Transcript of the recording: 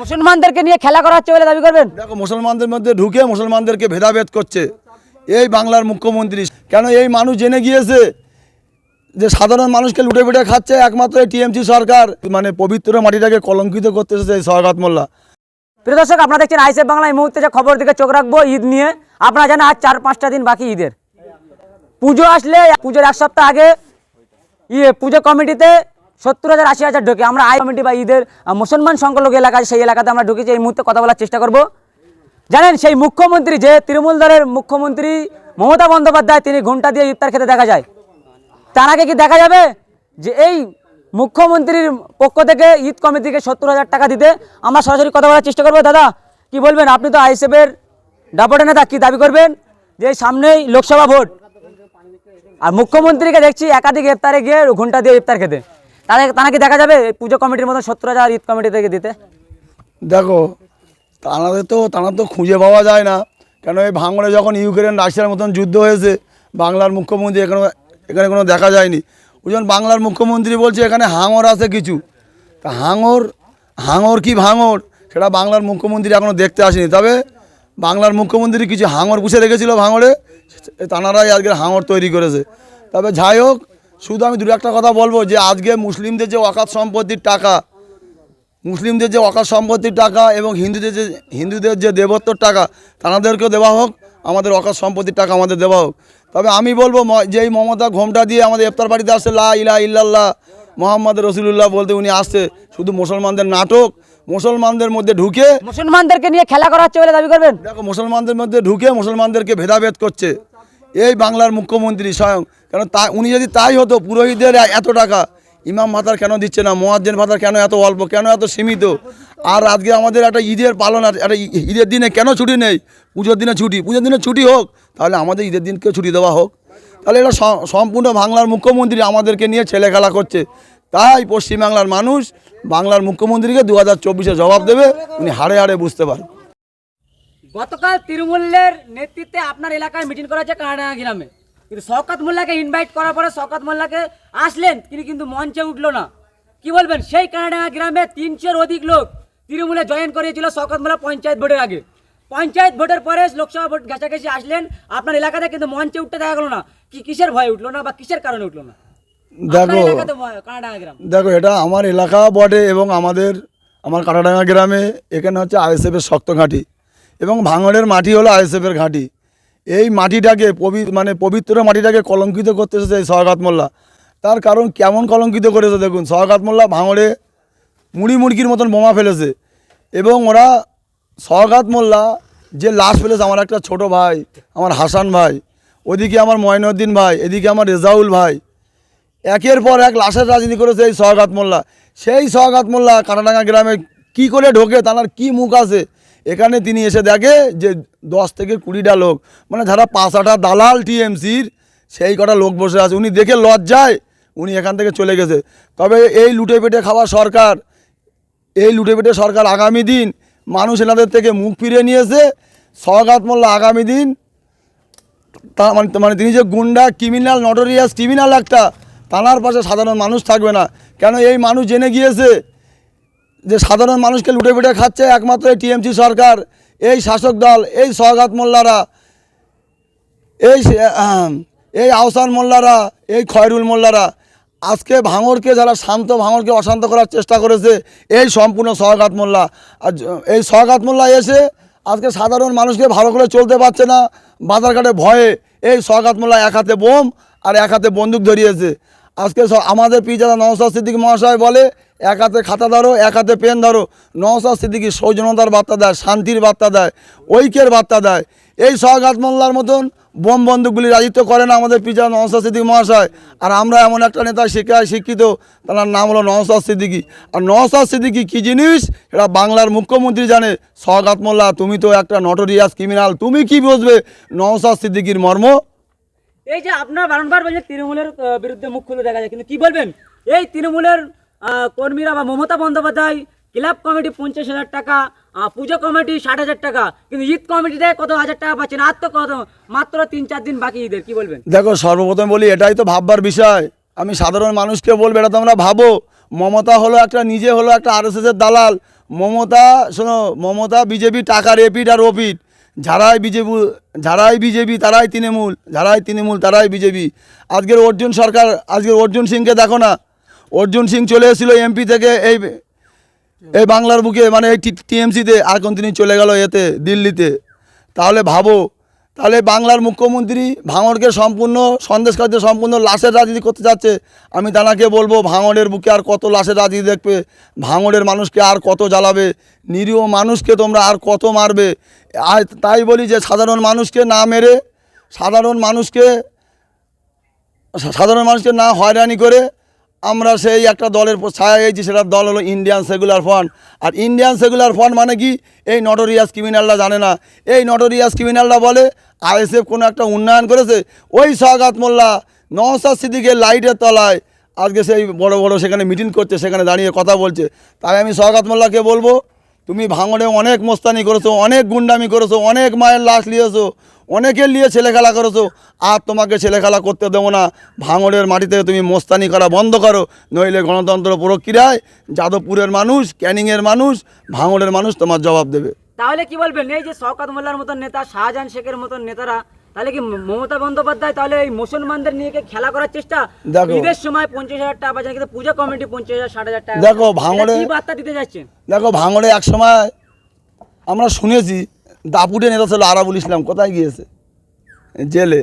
মুসলমানদেরকে নিয়ে খেলা করা হচ্ছে বলে দাবি করবেন? দেখো মুসলমানদের মধ্যে ঢুকে মুসলমানদেরকে ভেদাভেদ করছে। এই বাংলার মুখ্যমন্ত্রী কেন এই মানুষ জেনে গিয়েছে যে সাধারণ মানুষকে লুটে পুটে খাচ্ছে একমাত্র এই টিএমসি সরকার? মানে পবিত্র মাটিটাকে কলঙ্কিত করতে এসেছে এই সরকাত মোল্লা। প্রিয় দর্শক আপনারা দেখছেন আইসেফ বাংলা এই মুহূর্তে যে খবর দিকে চোখ রাখব ঈদ নিয়ে। আপনারা জানেন আজ চার পাঁচটা দিন বাকি ঈদের। পুজো আসলে পুজোর এক সপ্তাহ আগে ইয়ে পুজো কমিটিতে সত্তর হাজার আশি হাজার ঢোকে। আমরা আই কমিটি বা ঈদের মুসলমান সংখ্যালঘু এলাকা, সেই এলাকাতে আমরা ঢুকেছি। এই মুহূর্তে কথা বলার চেষ্টা করব। জানেন, সেই মুখ্যমন্ত্রী যে তৃণমূল দলের মুখ্যমন্ত্রী মমতা বন্দ্যোপাধ্যায়, তিনি ঘণ্টা দিয়ে ইফতার খেতে দেখা যায়। তার আগে কি দেখা যাবে? যে এই মুখ্যমন্ত্রীর পক্ষ থেকে ঈদ কমিটিকে সত্তর হাজার টাকা দিতে আমরা সরাসরি কথা বলার চেষ্টা করব। দাদা, কি বলবেন? আপনি তো আইএসএফের ডাপটে নেতা, কি দাবি করবেন? যে এই সামনেই লোকসভা ভোট। আর মুখ্যমন্ত্রীকে দেখছি একাধিক ইফতারে গিয়ে ঘণ্টা দিয়ে ইফতার খেতে। তাদের তারা দেখা যাবে? পুজো কমিটির মতো সত্তর হাজার ঈদ কমিটি থেকে দিতে। দেখো তানাদের তো তারা তো খুঁজে পাওয়া যায় না। কেন এই ভাঙড়ে যখন ইউক্রেন, রাশিয়ার মতন যুদ্ধ হয়েছে, বাংলার মুখ্যমন্ত্রী এখানে এখানে কোনো দেখা যায়নি। ওই বাংলার মুখ্যমন্ত্রী বলছে, এখানে হাঙর আছে কিছু। তা হাঙর হাঙর কি ভাঙর? সেটা বাংলার মুখ্যমন্ত্রী এখনও দেখতে আসেনি। তবে বাংলার মুখ্যমন্ত্রী কিছু হাঙর পুষে রেখেছিল ভাঙড়ে তানারাই আজকে হাঙর তৈরি করেছে। তবে যাই হোক শুধু আমি দু একটা কথা বলব যে আজকে মুসলিমদের যে ওয়াকাত সম্পত্তির টাকা মুসলিমদের যে অকাশ সম্পত্তির টাকা এবং হিন্দুদের যে হিন্দুদের যে দেবত্বর টাকা তাদেরকেও দেওয়া হোক আমাদের অকাশ সম্পত্তির টাকা আমাদের দেওয়া হোক। তবে আমি বলব ম- যেই মমতা ঘোমটা দিয়ে আমাদের ইফতার বাড়িতে আসছে লা ইলা ইল্লাল্লাহ মোহাম্মদ রসুলুল্লাহ বলতে উনি আসছে শুধু মুসলমানদের নাটক মুসলমানদের মধ্যে ঢুকে মুসলমানদেরকে নিয়ে খেলা করা হচ্ছে বলে দাবি করবেন? দেখো মুসলমানদের মধ্যে ঢুকে মুসলমানদেরকে ভেদাভেদ করছে। এই বাংলার মুখ্যমন্ত্রী স্বয়ং। কেন তা, উনি যদি তাই হতো, পুরোহিতদের এত টাকা, ইমাম ভাতার কেন দিচ্ছে না? মোয়াজ্জেন ভাতার কেন এত অল্প, কেন এত সীমিত? আর আজকে আমাদের একটা ঈদের পালন আছে, একটা ঈদের দিনে কেন ছুটি নেই? পুজোর দিনে ছুটি। পুজোর দিনে ছুটি হোক, তাহলে আমাদের ঈদের দিনকেও ছুটি দেওয়া হোক। তাহলে এটা সম্পূর্ণ বাংলার মুখ্যমন্ত্রী আমাদেরকে নিয়ে ছেলে খেলা করছে। তাই পশ্চিমবাংলার মানুষ বাংলার মুখ্যমন্ত্রীকে দু হাজার জবাব দেবে, উনি হাড়ে হাড়ে বুঝতে পারবে। গতকাল তৃণমূলের নেতৃত্বে আপনার এলাকায় মিটিং করা হচ্ছে কানাডা গ্রামে। কিন্তু শওকত মোল্লাকে ইনভাইট করার পরে শওকত মোল্লাকে আসলেন তিনি কিন্তু মঞ্চে উঠল না। কি বলবেন? সেই কানাডা গ্রামে তিনশোর অধিক লোক তৃণমূলে জয়েন করিয়েছিল শওকত মোল্লা পঞ্চায়েত ভোটের আগে। পঞ্চায়েত ভোটের পরে লোকসভা ভোট ঘেঁষাঘেঁষি আসলেন আপনার এলাকাতে কিন্তু মঞ্চে উঠতে দেখা গেলো না। কি কিসের ভয় উঠল না বা কিসের কারণে উঠল না? দেখো দেখো এটা আমার এলাকা বটে এবং আমাদের আমার কাটাডাঙ্গা গ্রামে এখানে হচ্ছে আইএসএফের শক্ত ঘাঁটি। এবং ভাঙড়ের মাটি হলো আইএসএফের ঘাঁটি। এই মাটিটাকে পবি মানে পবিত্র মাটিটাকে কলঙ্কিত করতে এসেছে এই সহগাত মোল্লা। তার কারণ কেমন কলঙ্কিত করেছে দেখুন সহগাত মোল্লা ভাঙড়ে মুড়ি মুড়কির মতন বোমা ফেলেছে এবং ওরা সহগাত মোল্লা যে লাশ ফেলেছে, আমার একটা ছোট ভাই, আমার হাসান ভাই, ওদিকে আমার ময়নউদ্দিন ভাই, এদিকে আমার রেজাউল ভাই, একের পর এক লাশের রাজনীতি করেছে এই সহগাত মোল্লা। সেই সহগাত মোল্লা কাটাডাঙ্গা গ্রামে কি করে ঢোকে, তার কি মুখ আছে? এখানে তিনি এসে দেখে যে দশ থেকে কুড়িটা লোক মানে যারা পাঁচ আটা দালাল টিএমসির, সেই কটা লোক বসে আছে। উনি দেখে লজ্জায় উনি এখান থেকে চলে গেছে। তবে এই লুটে পেটে খাওয়া সরকার, এই লুটে পেটে সরকার আগামী দিন মানুষ এনাদের থেকে মুখ ফিরিয়ে নিয়েছে। সহগাত মোল্লা আগামী দিন তা মানে মানে তিনি যে গুন্ডা ক্রিমিনাল নটোরিয়াস ক্রিমিনাল একটা তানার পাশে সাধারণ মানুষ থাকবে না। কেন এই মানুষ জেনে গিয়েছে? যে সাধারণ মানুষকে লুটে পুটে খাচ্ছে একমাত্র এই টিএমসি সরকার, এই শাসক দল, এই সহগাত মোল্লারা, এই এই আহসান মোল্লারা, এই খয়রুল মোল্লারা, আজকে ভাঙরকে যারা শান্ত ভাঙরকে অশান্ত করার চেষ্টা করেছে, এই সম্পূর্ণ সহগাত মোল্লা। আর এই সহগাত মোল্লা এসে আজকে সাধারণ মানুষকে ভালো করে চলতে পারছে না, বাজারঘাটে ভয়ে এই সহগাত মোল্লা এক হাতে বোম আর এক হাতে বন্দুক ধরিয়েছে। আজকে আমাদের পিজাদা নওসাদ সিদ্দিক মহাশয় বলে এক হাতে খাতা ধরো, এক হাতে পেন ধরো। নওসাদ সিদ্দিকি সৌজনতার বার্তা দেয়, শান্তির বার্তা দেয়, ঐক্যের বার্তা দেয়। এই সহগাত মোল্লার মতন বোম বন্দুকগুলি রাজিত্ব করে না আমাদের পিজা নওসাদ সিদ্দিক মহাশয়। আর আমরা এমন একটা নেতা শিক্ষায় শিক্ষিত, তার নাম হলো নওসাদ সিদ্দিকি। আর নওসাদ সিদ্দিকি কী জিনিস? এটা বাংলার মুখ্যমন্ত্রী জানে। সহগাত মোল্লা, তুমি তো একটা নটোরিয়াস ক্রিমিনাল তুমি কি বুঝবে নওসাদ সিদ্দিকির মর্ম? এই যে আপনার বারংবার বলছেন তৃণমূলের বিরুদ্ধে মুখ খুলে দেখা যায়, কিন্তু কি বলবেন? এই তৃণমূলের কর্মীরা বা মমতা বন্দ্যোপাধ্যায় ক্লাব কমিটি পঞ্চাশ হাজার টাকা পুজো কমিটি ষাট হাজার টাকা, কিন্তু ঈদ কমিটিতে কত হাজার টাকা পাচ্ছেন? আর তো কত, মাত্র তিন, চার দিন বাকি ঈদের, কি বলবেন? দেখো, সর্বপ্রথম বলি, এটাই তো ভাববার বিষয়। আমি সাধারণ মানুষকে বলব, এটা তোমরা ভাবো। মমতা হলো একটা, নিজে হলো একটা আরএসএসের দালাল। মমতা, শোনো, মমতা বিজেপি টাকার এপিট আর ওপিট যারাই বিজেপি যারাই বিজেপি, তারাই তৃণমূল। যারাই তৃণমূল, তারাই বিজেপি। আজকের অর্জুন সরকার, আজকের অর্জুন সিংকে দেখো না। অর্জুন সিং চলে এসেছিল এমপি থেকে এই এই বাংলার বুকে মানে এই টিএমসিতে এখন তিনি চলে গেল এতে, দিল্লিতে। তাহলে ভাবো, তাহলে বাংলার মুখ্যমন্ত্রী ভাঙড়কে সম্পূর্ণ সন্দেশ খাদ্যে সম্পূর্ণ লাশের রাজনীতি করতে যাচ্ছে। আমি তানাকে বলব, ভাঙড়ের বুকে আর কত লাশের রাজনীতি দেখবে? ভাঙড়ের মানুষকে আর কত জ্বালাবে? নিরীহ মানুষকে তোমরা আর কত মারবে? আর তাই বলি যে, সাধারণ মানুষকে না মেরে, সাধারণ মানুষকে সাধারণ মানুষকে না হয়রানি করে আমরা সেই একটা দলের ছায়া গেছি সেটার দল হলো ইন্ডিয়ান সেগুলার ফ্রন্ট আর ইন্ডিয়ান সেগুলার ফ্রন্ট মানে কি? এই নটোরিয়াস ক্রিমিনালরা জানে না। এই নটোরিয়াস ক্রিমিনালরা বলে, আইএসএফ কোনো একটা উন্নয়ন করেছে, ওই সাগাত মোল্লা নওসাদ সিদ্দিকের লাইটের তলায় আজকে সেই বড় বড় সেখানে মিটিং করছে, সেখানে দাঁড়িয়ে কথা বলছে। তাই আমি সগাত মোল্লাকে বলব তুমি ভাঙড়ে অনেক মোস্তানি করেছ, অনেক গুন্ডামি করেছ, অনেক মায়ের লাশ নিয়েছো অনেকের নিয়ে ছেলেখেলা করেছ, আর তোমাকে ছেলেখেলা করতে দেবো না। ভাঙড়ের মাটিতে তুমি মোস্তানি করা বন্ধ করো, নইলে গণতন্ত্র প্রক্রিয়ায় যাদবপুরের মানুষ, ক্যানিংয়ের মানুষ, ভাঙড়ের মানুষ তোমার জবাব দেবে। তাহলে কি বলবেন? এই যে শওকত মোল্লার মতন নেতা, শাহজাহান শেখের মতন নেতারা তাহলে কি মমতা বন্দ্যোপাধ্যায় তাহলে এই মুসলমানদের নিয়ে খেলা করার চেষ্টা? দেখো। ঈদের সময় পঞ্চাশ হাজার টাকা পাচ্ছে কিন্তু পূজা কমিটি পঞ্চাশ হাজার ষাট হাজার টাকা দেখো, ভাঙড়ে- কি বার্তা দিতে যাচ্ছে? দেখো ভাঙড়ে এক সময় আমরা শুনেছি দাপুটে নেতা ছিল আরাবুল ইসলাম কোথায় গিয়েছে? জেলে।